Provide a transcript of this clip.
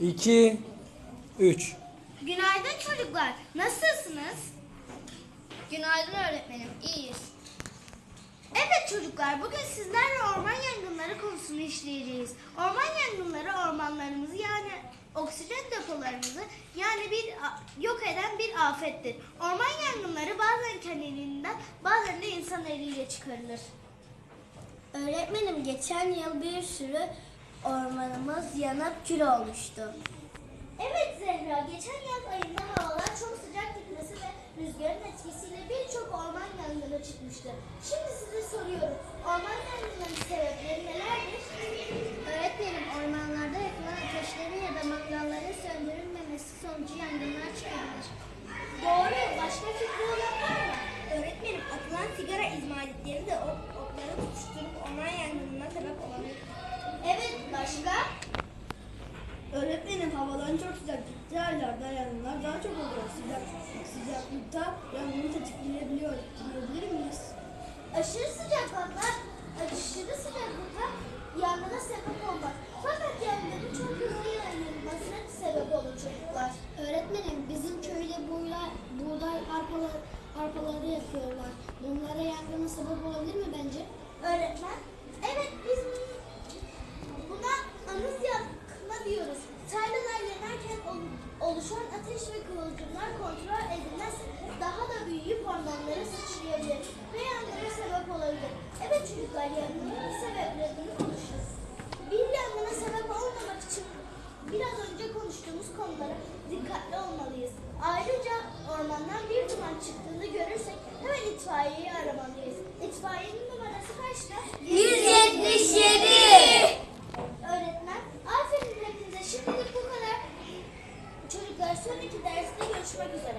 2, 3. Günaydın çocuklar. Nasılsınız? Günaydın öğretmenim. İyiyiz. Evet çocuklar, bugün sizlerle orman yangınları konusunu işleyeceğiz. Orman yangınları ormanlarımızı yani oksijen depolarımızı yani bir yok eden bir afettir. Orman yangınları bazen kendiliğinden bazen de insan eliyle çıkarılır. Öğretmenim geçen yıl bir sürü ormanımız yanıp kül olmuştu. Evet Zehra, geçen yaz ayında havalar çok sıcak gitmesi ve rüzgarın etkisiyle birçok orman yangını çıkmıştı. Şimdi size soruyorum, orman yangınlarının sebepleri nelerdir? Başka? Öğretmenim havaların çok sıcak gittiği aylarda yangınlar daha çok oluyor. Sıcak, sıcaklıkta yangını tetikleyebiliyor. Diyebilir miyiz? Aşırı sıcaklıklar, aşırı sıcaklıklar yangına sebep olmaz. Fakat yangının çok hızlı yayılmasına sebep olur çocuklar. Öğretmenim bizim köyde buğday, buğday arpaları, arpaları yakıyorlar. Bunlara yangına sebep olabilir mi bence? Öğretmen, oluşan ateş ve kıvılcımlar kontrol edilmezse daha da büyüyüp ormanlara sıçrayabilir ve yangına sebep olabilir. Evet çocuklar yangının sebeplerini konuşuruz. Bir yangına sebep olmamak için biraz önce konuştuğumuz konulara dikkatli olmalıyız. Ayrıca ormandan bir duman çıktığını görürsek hemen itfaiyeyi sonraki derste görüşmek üzere.